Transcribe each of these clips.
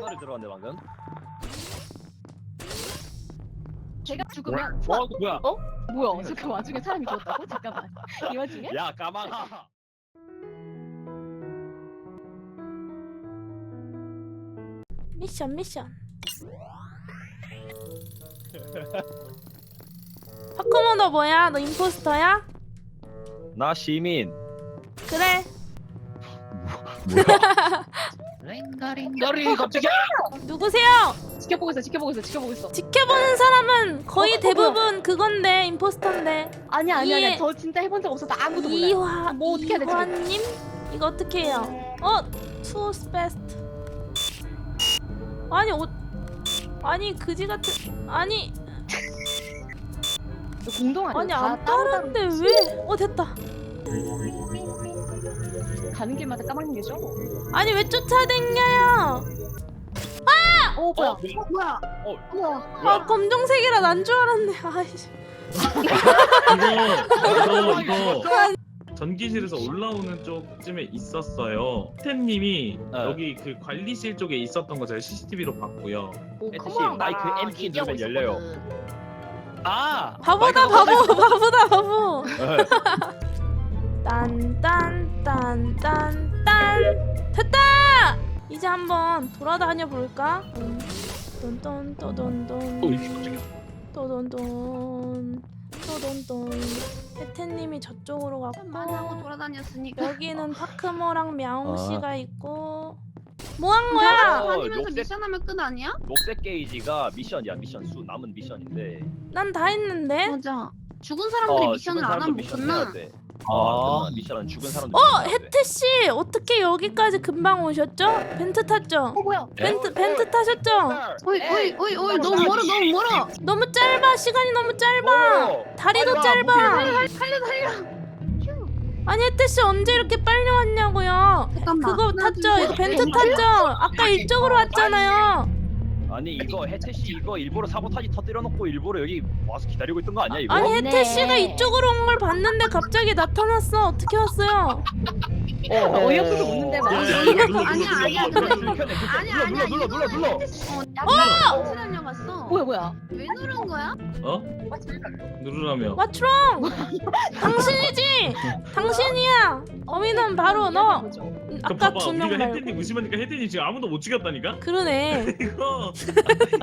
하나를 들어갔네 방금. 제가 죽으면 어 뭐야? 뭐야? 저그 와중에 사람이 죽었다고? 잠깐만. 이 와중에? 야 까망아. 미션 미션 파코모 너 뭐야? 너 임포스터야? 나 시민. 그래 링가링가리 갑자기 누구세요? 지켜보고 있어. 지켜보고 있어. 지켜보고 있어. 지켜보는 사람은 거의 어, 어, 대부분 그건데 임포스터인데 아니 아니 이- 아니. 저 진짜 해본 적 없어서 아무도 몰라요. 이화 뭐 어떻게 해야 되지? 이화님 이거 어떻게 해요? 어 투스 베스트 아니 어 아니 그지 같은 아니 이거 공동 아니야? 아니 다 안 따로 따로 왜? 어 됐다 가는 길마다 까마귀 계셔? 아니 왜 쫓아댕겨요? 어 뭐야? 어, 어, 뭐야? 어. 우와. 아 검정색이라 난 줄 알았네 아이씨 이거 이거 이거 전기실에서 올라오는 쪽쯤에 있었어요. 템님이 네. 여기 그 관리실 쪽에 있었던 거 제가 CCTV로 봤고요. 오, 커머랑 마이크 M 키 얘기하고 누르면 열려요. 있었거든. 아. 바보다 마이크가 바보 바보다 바보 네. 딴딴딴딴딴 됐다 이제 한번 돌아다녀 볼까 똔똔 또돈 돈 어 이게 갑자기. 또돈돈 또돈돈 혜태님이 저쪽으로 많이 하고 갔고 돌아다녔으니까. 여기는 파크모랑 мя옹 아. 씨가 있고 뭐 한 거야? 어, 다니면서 녹색- 미션하면 끝 아니야? 녹색 게이지가 미션이야 미션 수 남은 미션인데. 난 다 했는데 맞아. 죽은 사람들이 어, 미션을 죽은 안 하면 못 미션 끝나. 돼. 아, 끝나. 미션은 죽은 사람도. 어 미션. 혜태 씨 어떻게 여기까지 금방 오셨죠? 벤트 탔죠? 어 뭐야? 네? 벤트 벤트 타셨죠? 어이 어이 어이 어이 너무 멀어 너무 멀어. 너무 짧아 시간이 너무 짧아 어, 다리도 짧아 달려 달려. 아니 혜태 씨 언제 이렇게 빨리 왔냐고요 잠깐만. 그거 하나, 탔죠 둘, 이거 셋, 벤트 넷. 탔죠 아까 이쪽으로 왔잖아요 아니 이거 혜태 씨 이거 일부러 사보타지 터뜨려 놓고 일부러 여기 와서 기다리고 있던 거 아니야 이거? 아니. 혜태 씨가 이쪽으로 온 걸 봤는데 갑자기 나타났어 어떻게 왔어요 어, 어이없어서 웃는데 막. 야, 야, 이거 눌러, 아니야, 눌러, 아니야, 눌러, 눌러, 눌러. 아니야 눌러, 아니야 눌러, 눌러, 눌러, 눌러. 어 약간 날려갔어. 뭐야 뭐야? 왜 누른 거야? 어? 누르라며. Wrong? 당신이지 당신이야 어미는 바로 너 그럼 아까 봐봐 두 명 우리가 말고 혜태님 의심하니까 혜태님 지금 아무도 못 죽였다니까? 그러네 이거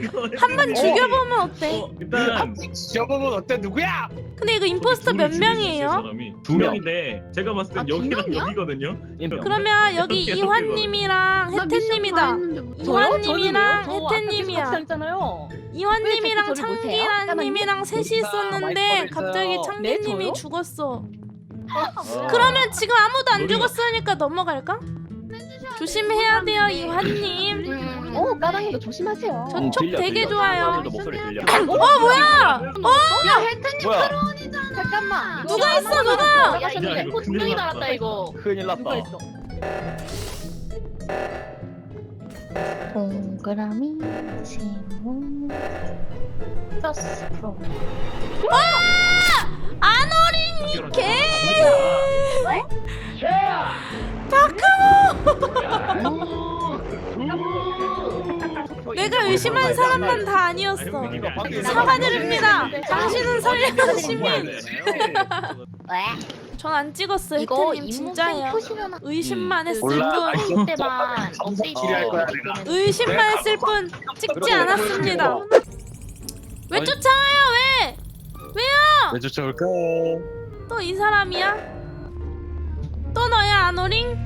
이거 한 번 혜태님이- 죽여보면 어때? 어, 일단 저거는 어때 누구야? 근데 이거 임포스터 몇 둘을 죽일 수 있어요, 명이에요? 사람이. 두 두 명. 명인데 제가 봤을 땐 아, 두 여기랑 명이야? 여기거든요. 그러면 여기 이렇게 이환님이랑 나 미션 다 혜태님이다 했는데 뭐- 이환님이랑 저요? 저는 왜요? 저 아까 혜태님이야. 같이. 이환님이랑 왜 저를 보세요? 창기란님이랑 셋이 있었는데 갑자기. 창기님이 네? 죽었어. 어. 그러면 지금 아무도 안 죽었으니까 넘어갈까? 조심해야 돼요 이환님. 음. 어 까마귀도 조심하세요. 저- 응, 촉 들려, 되게 들려. 좋아요. 사람들도 목소리 들려. 어 뭐야? 야 혜태님 뭐야? 크론이잖아. 잠깐만. 누가 있어 누가? 야 이거 두 큰일 명이 났다. 달았다 이거. 큰일 났다. 했어? 동그라미 세모 플러스 프로. 안 어린 개. 내가 의심한 사람만 다 아니었어. 사과드립니다. 당신은 선량한 시민. 전안 찍었어요. 이거 혜태님 진짜예요. 표시면 의심만 했을 몰라. 뿐. 때만 업데이트 할 거야, 의심만 했을 뿐 찍지 않았습니다. 왜 아니. 쫓아와요? 왜? 왜 쫓아올까? 또 이 사람이야? 또 너야 아노링?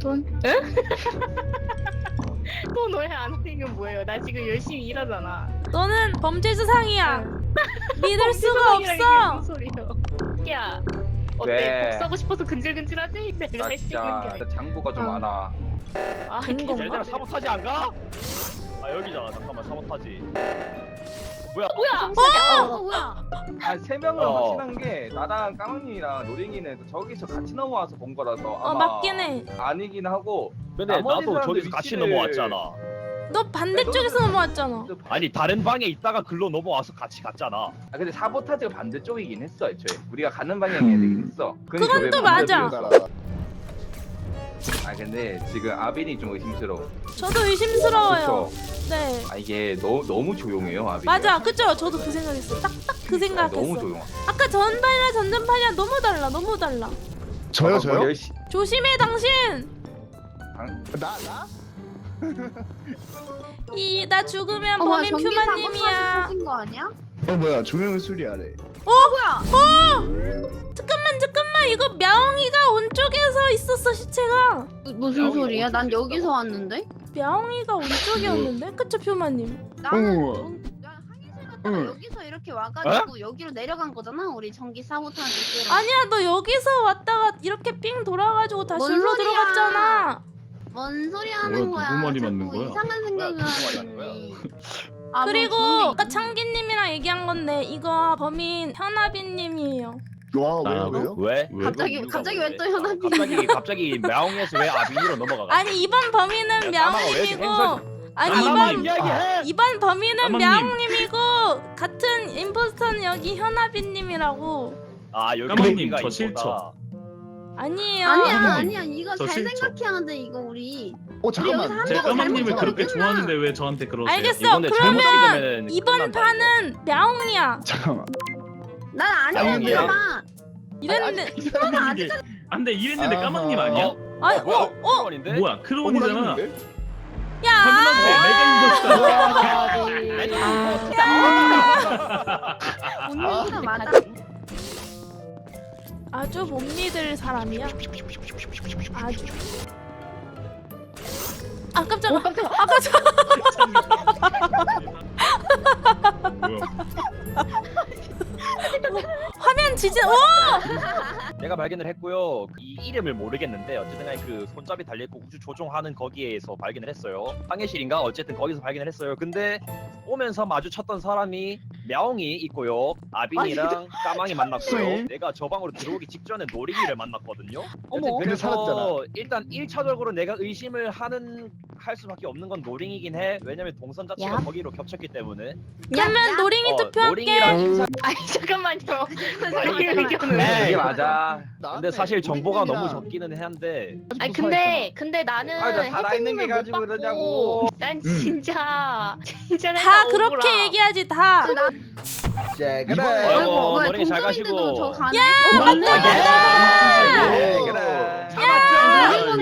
돈? 또 너의 안 하는 건 뭐예요? 나 지금 열심히 일하잖아. 너는 범죄 수상이야. 믿을 수가 없어. 야, 어때? 네. 복 사고 싶어서 근질근질하지? 내가 나할수 있는 진짜 게 아니야. 장부가 좀 어. 많아. 아, 된 건가? 얘들아 사보타지 안 가? 아 여기잖아 잠깐만 사보타지. 뭐야? 뭐야? 어 뭐야? 아, 세 명은 어. 확실한 게 나랑 까망님이랑 노랭이는 저기서 같이 넘어와서 본 거라서 어 아마 맞긴 해. 아니긴 하고 근데 나머지 나도 사람들 저기서 같이 위치를- 넘어왔잖아. 너 반대쪽에서 넘어왔잖아. 아니 다른 방에 있다가 글로 넘어와서 같이 갔잖아. 아 근데 사보타지가 반대쪽이긴 했어 애초에 우리가 가는 방향이 되긴 했어. 그건 또 맞아. 아 근데 지금 아빈이 좀 의심스러워. 저도 의심스러워요. 그쵸? 네. 아 이게 너, 너무 조용해요 아빈이. 맞아, 그죠? 저도 그 생각했어. 딱딱 그 너무 생각했어. 조용. 아까 전판이랑 전전판이랑 너무 달라, 너무 달라. 저요 뭐 저요? 열시- 조심해 당신. 당- 나 나? 이 나 죽으면 어, 범인 퓨마님이야. 거 아니야? 어 뭐야 조명을 수리 아래 어 뭐야? 어! 잠깐만 잠깐만 이거 명이가 온 쪽에서 있었어 시체가 무슨 소리야 난 여기서 왔는데 명이가 온 쪽이었는데 그쵸 표마님 나는 어. 어. 여기서 이렇게 와가지고 어? 여기로 내려간 거잖아 우리 전기 사보탄 아니야 너 여기서 왔다가 이렇게 삥 돌아가지고 다시 뭔 일로 들어갔잖아 뭔 소리 하는 뭐야, 거야? 누구 말이 맞는 거야? 이상한 생각을 하는 거야? 아, 그리고 뭐 아까 창기님이랑 얘기한 건데 이거 범인 현아빈님이에요. 와 아, 왜요? 왜? 왜? 갑자기 갑자기 왜 또 현아빈? 갑자기 갑자기 명에서 왜 아빈으로 넘어가? 아니 이번 범인은 명님이고 아니 이번 이번 범인은 명님이고 같은 임포스터는 여기 현아빈님이라고. 아 여기 까마귀님, 저 실처. 아니에요. 아니야 까마님, 아니야 이거 저 잘 실죠. 생각해야 하는데 이거 우리 어 잠깐만. 제가 까마님을 잘못 그렇게. 좋아하는데 왜 저한테 그러세요? 알겠어. 이번에 잘못 그러면 찍으면은 이번 끝난다, 판은 мя옹이야. 잠깐만. 난 아니야. 아니었잖아. 이랬는데 이 사람이 이게 안 돼 이랬는데 아하. 까마님 아니야? 어? 아니 뭐야? 어, 어? 뭐야 크로운이잖아. 억울하겠는데? 야. 당연하지 내가 운명이다 맞아. 아주 못 믿을 사람이야. 아주. 아 깜짝아. 아 깜짝. 뭐야? 화면 지진. 오! 내가 발견을 했고요. 이 이름을 모르겠는데 어쨌든 간에 그 손잡이 달려 있고 우주 조종하는 거기에서 발견을 했어요. 항해실인가 어쨌든 거기서 발견을 했어요. 근데 오면서 마주쳤던 사람이 мя옹이 있고요. 아빈이랑 까망이 만났고요. 내가 저 방으로 들어오기 직전에 노리기를 만났거든요. 어머. 근데 그래서 살았잖아. 일단 1차적으로 내가 의심을 하는 할 수밖에 없는 건 노링이긴 해. 왜냐면 동선 자체가 야. 거기로 겹쳤기 때문에. 그러면 노링이 어, 투표할게. 노링이랑 힘사 아니 잠깐만요. 아니, 의견은. 네, 이게 맞아. 근데 사실 정보가 너무 적기는 한데 아니 근데 근데 나는 아, 나 살아있는 게 혜택님을 못 가지고 받고 그러자고. 난 진짜 진짜 다 내가 그렇게 억울하. 얘기하지 다. 네 이번에-. 어, 뭐야 노랭이 잘 가시고. 저 가네. 네, 네, 그래.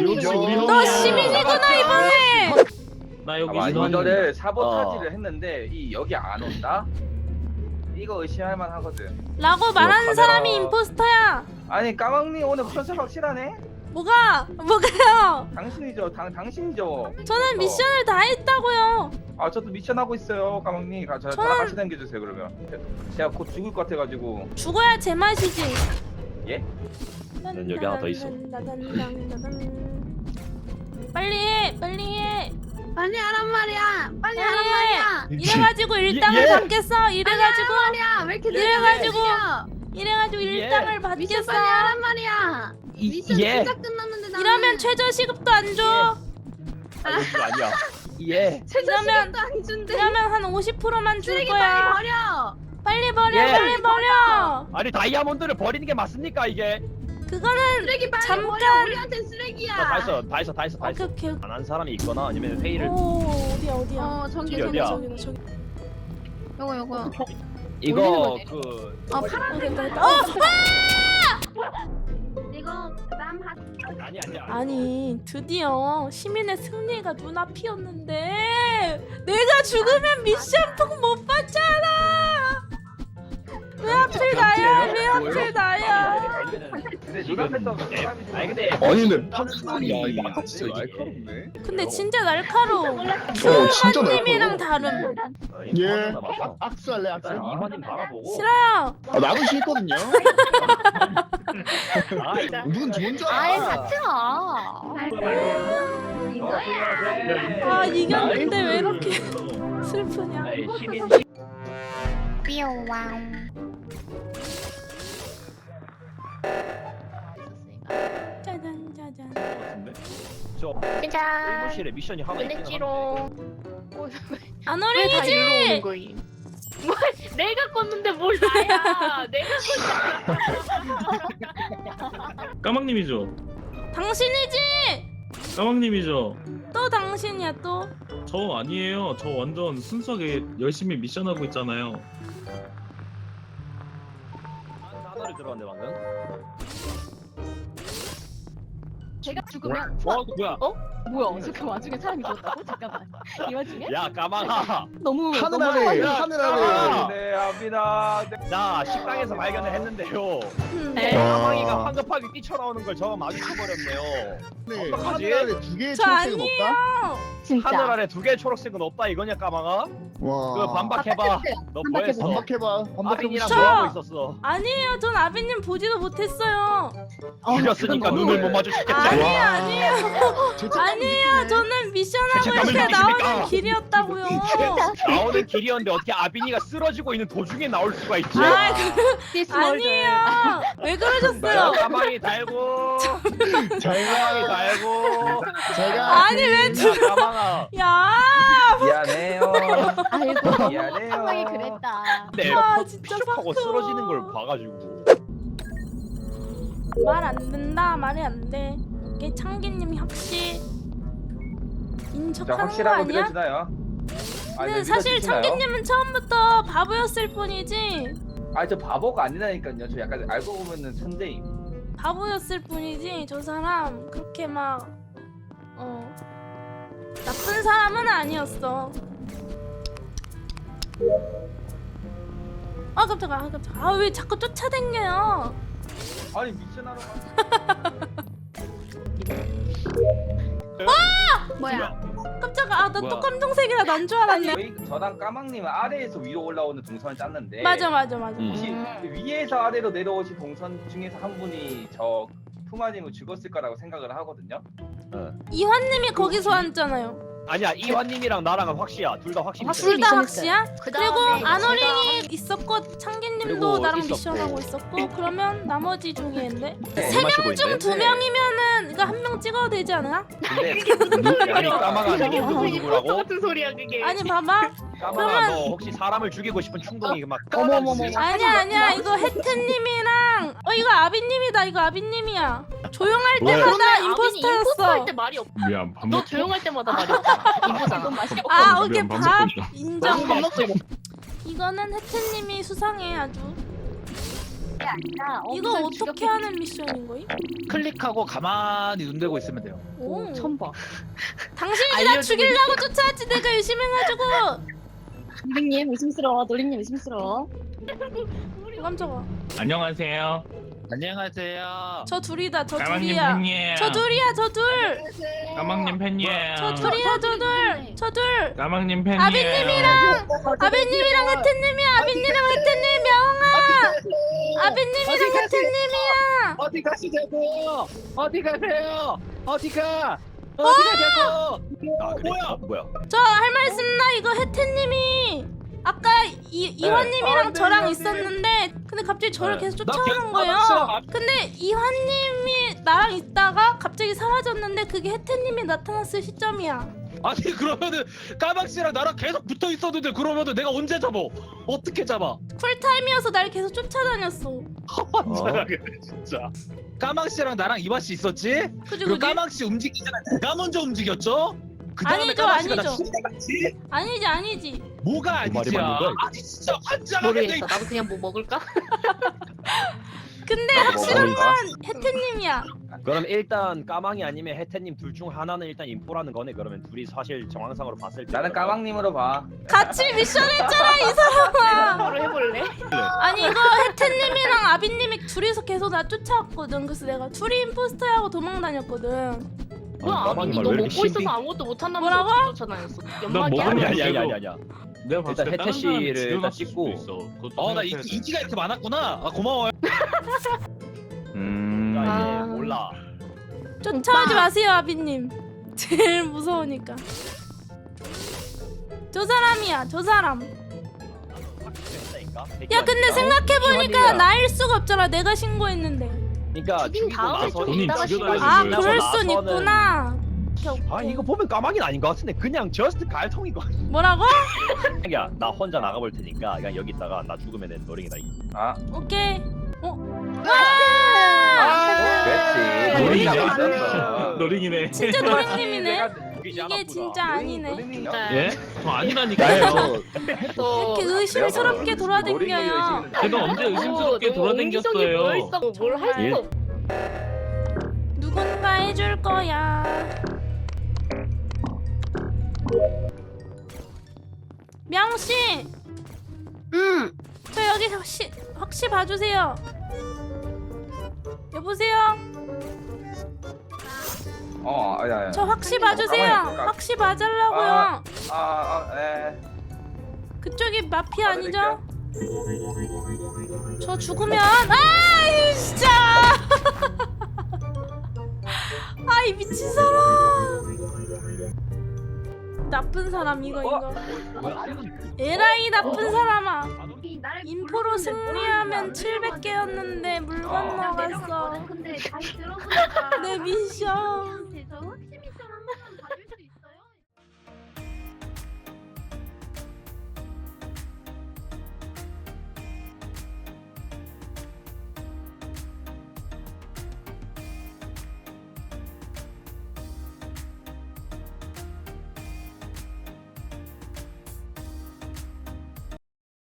요즘 너 시민이구나 이번에. 나 여기 아, 이거를 사보타지를 했는데 이 여기 안 온다? 이거 의심할 만하거든. 라고 말하는 카메라. 사람이 임포스터야. 아니 까망니 오늘 컨셉 확실하네? 뭐가 뭐가요? 당신이죠. 당 당신이죠. 저는 미션을 다 했다고요. 아 저도 미션 하고 있어요, 까망니. 가 저, 저는- 저랑 같이 당겨주세요 그러면. 제가 곧 죽을 것 같아가지고. 죽어야 제맛이지. 예? 난 여기 하나 더 있어. 빨리 해, 빨리 해. 빨리 하란 말이야. 빨리 하란. 말이야. 이래가지고 일당을 예. 받겠어. 이래가지고 말이야. 왜 이렇게 이래가지고 느려? 이래가지고 예. 일당을 미션 받겠어. 빨리 하란 말이야. 이, 미션 예. 진짜 끝났는데 나는. 이러면 최저 시급도 안 줘. 아니 그거 아니야. 예. 최저 이러면- 시간도 안 준대. 그러면 한 50%만 줄 쓰레기 거야. 빨리 버려. 빨리 버려, 예. 빨리 버려. 아니 다이아몬드를 버리는 게 맞습니까 이게? 그거는 쓰레기 빨리 잠깐. 버려. 우리한테 쓰레기야. 어, 다 했어, 다 했어, 다 했어, 다 오케이 했어. 오케이. 안한 사람이 있거나 아니면 회의를 오 어디야 어디야? 어 전기 길이 전기. 어디야? 저기. 요거 요거. 이거 그어어 파란색 됐다 됐다. 어! 아니 아니야. 아니 드디어 시민의 승리가 눈앞이었는데 내가 죽으면 미션 푹못 받잖아. 왜 하필 나야? 왜 하필 나야? 근데 눈앞에 떠 사람이 아니 근데 아니 근데 이거 아까 진짜 날카롭네. 근데 진짜 날카로워. 어 진짜 님이랑 날카로워. 다름. 예. 악- 악수할래 악수. 일단 이번님 바라보고. 싫어요. 아 나도 싫거든요. 아, 누군 좋은 줄 아예 알아. 같이 가. 아 이겼는데 왜 이렇게 슬프냐? 아이, 시민. 짜잔 짜잔. 같은데. 저 짜잔. 의무실에 미션이 하나 있긴 한데. 보냈지롱. 안 왜다 어린이지? 일로 오는 거임? 뭐 내가 껐는데 뭘 나야? 내가. 까망님이죠. 당신이지? 까망님이죠. 또 당신이야 또. 저 아니에요. 저 완전 순수하게 열심히 미션하고 있잖아요. 들어왔는데 방금. 제가 죽으면 어 뭐야? 뭐야? 저그 와중에 사람이 죽었다고? 잠깐만. 이 와중에? 야 까망아. 너무 하늘 너무 아래 야, 하늘 아. 네 합니다. 네. 자 식당에서 발견을 했는데요. 음. 네. 까망이가 황급하게 뛰쳐나오는 걸 저가 마주쳐버렸네요. 네, 어떡하지? 하늘 아래 두 개의 저 초록색은 없다? 진짜. 하늘 아래 두 개의 초록색은 없다 이거냐 까망 아? 와그 반박해봐. 너 뭐했어? 반박해봐 아빈이랑 반박해보시죠 저- 뭐하고 있었어? 아니에요. 전 아비님 보지도 못했어요. 죽였으니까 그건 눈을. 못 마주쳤겠지. 아니에요, 아니에요. 저는 미션하고 죄책감을 이렇게 느끼십니까? 나오는 길이었다고요. 나오는 길이었는데 어떻게 아빈이가 쓰러지고 있는 도중에 나올 수가 있지? 아, 아니에요. 아니에요. 왜 야, 그러셨어요? 까망이 달고 제가 달고 제가 아니 왜 두? 야 미안해요. 아이고 미안해요. 상황이 그랬다. 내아 진짜 하고. 쓰러지는 걸 봐가지고 말안 된다. 말이 안 돼. 이게 창기님 혹시 자 인척하는 거 확실하고 아니야? 믿어지나요? 근데 사실 창기님은 처음부터 바보였을 뿐이지 아저 바보가 아니라니까요. 저 약간 알고 보면은 천재임. 바보였을 뿐이지 저 사람 그렇게 막 어. 나쁜 사람은 아니었어. 아 깜짝아, 아 깜짝아. 아 왜 자꾸 쫓아댕겨요? 아니 미션하러 가. 뭐야? 깜짝아, 아 나또 뭐야? 검정색이라 난 줄 알았네. 저희 저랑 까망님은 아래에서 위로 올라오는 동선을 짰는데 맞아, 맞아, 맞아. 음. 혹시 위에서 아래로 내려오신 동선 중에서 한 분이 저 푸마님을 죽었을 거라고 생각을 하거든요. 이환님이 거기서 앉잖아요. 아니야 이환님이랑 나랑은 확실이야 둘 다 확실히 확실히 둘 다 미션했어요. 확시야? 그 그리고 다음에 안어린이 있었고 창기님도 나랑 있었고. 미션하고 있었고 그러면 나머지 중에인데 세명 중 두 명이면은 이거 한 명 찍어도 되지 않아? 근데 아니 누구 무슨 누구라고? 같은 소리야 그게. 아니 봐봐 그러면- 너 혹시 사람을 죽이고 싶은 충동이 막 어머머머. 아니야 아니야 이거 혜트님이랑 어 이거 아비님이다 이거 아비님이야 조용할 왜? 때마다 임포스터 임포스터였어 할때 말이 없. 미안 밥 너 먹. 조용할 때마다 말이 없잖아. 임포잖아. 아 오케이 미안, 밥 밥 먹고 있다. 인정 밥 먹고 이거는 혜트님이 수상해 아주. 이거 어떻게 하는 미션인 거임? 클릭하고 가만히 눈 대고 있으면 돼요. 오 처음 봐. 당신이 나 죽이려고 쫓아왔지 내가 열심히 해가지고 노린님 의심스러워. 노린님 의심스러워. 깜짝아 안녕하세요. 안녕하세요. 저 둘이다 저 까망님 둘이야 팬이에요. 저 둘이야 저 둘 까망님 팬이에요. 저 둘이야 저 둘 저 둘 까망님 팬이에요. 아비님이랑 아비님이랑 혜태님이야 아비님이랑 혜태님 명아 아비님이랑 혜태님이야 어디 가시자고? 어디 가세요? 어디 가? 어디 가자고? 아 그래 뭐야 뭐야 저 할 말 있습니다 이거 혜태님이 아까 이, 이환님이랑 아, 네, 저랑 네, 있었는데 근데 갑자기 저를 네. 계속 나 쫓아오는 계속 거예요 알았어. 근데 이환님이 나랑 있다가 갑자기 사라졌는데 그게 혜태님이 나타났을 시점이야 아니 그러면은 까박 씨랑 나랑 계속 붙어 있었는데 그러면은 내가 언제 잡어? 어떻게 잡아? 쿨타임이어서 날 계속 쫓아다녔어 환장하게 진짜. 까망 씨랑 나랑 이화 씨 있었지? 그리고 그지? 까망 씨 움직이기 전에 내가 먼저 움직였죠? 그 다음에 아니죠, 나 아니죠. 아니지 아니지 뭐가 그 말이 아니지야? 맞는 거야, 이거? 아니 진짜 환장하게 돼. 모르겠어. 나도 그냥 뭐 먹을까? 근데 뭐 확실한? 건 혜태님이야 그럼 일단 까망이 아니면 혜태님 둘 중 하나는 일단 인포라는 거네 그러면 둘이 사실 정황상으로 봤을 때 나는 까망님으로 봐. 같이 미션 했잖아 이 사람아 바로 해볼래? 아니 이거 혜태님이랑 아비님이 둘이서 계속 나 쫓아왔거든 그래서 내가 둘이 임포스터야 하고 도망 다녔거든 뭐야? 까망이 아빈이 말너왜 먹고 있어서 아무것도 못한다면서 뭐라고? 쫓아다녔어? 연막이야? 아니 먹으면 아니 아니. 아니 아니야 내가 봤을 일단 다른 혜태 씨를 일단 죽여놨을 찍고. 수도 있어. 그것도 어나 생각해야 돼. 인지가 이렇게 많았구나. 아 고마워요. 음. 아. 몰라 쫓아오지 마세요 아비님 제일 무서우니까 저 사람이야 저 사람 야 근데 생각해보니까 이완이야. 나일 수가 없잖아 내가 신고했는데 그러니까 죽인 죽이고 다음에 나서 좀 본인 이따가 아 그럴 나서는- 순 있구나 아 이거 보면 까마귀는 아닌 것 같은데 그냥 저스트 갈통이고 뭐라고? 야나 혼자 나가볼 테니까 그냥 여기 있다가 나 죽으면 내 노랭이다 아, 오케이 어? 그렇지. 아, 노린이가 노린이가 맞았어. 노링이네. 진짜 노랭님이네. 이게 진짜 아니네. 노랭이요? 예? 저 아니라니까요. 또 이렇게 의심스럽게 돌아댕겨요. 제가 언제 의심스럽게 돌아댕겼어요. 뭘할 일- 수 없. 누군가 해줄 거야. 명 씨, 응. 저 여기 혹시 혹시 봐주세요. 여보세요. 어, 아니 아니. 저 확시 봐주세요. 있을까? 확시 봐달라고요. 아, 아, 아, 에. 그쪽이 마피아 아니죠? 받아들일게요. 저 죽으면 아 이 진짜. 아 이 미친 사람. 나쁜 사람 이거 이거. 에라이 나쁜 사람아. 인포로 승리하면 700개였는데 물 건너갔어. 근데 잘 들어보니까 내 미션.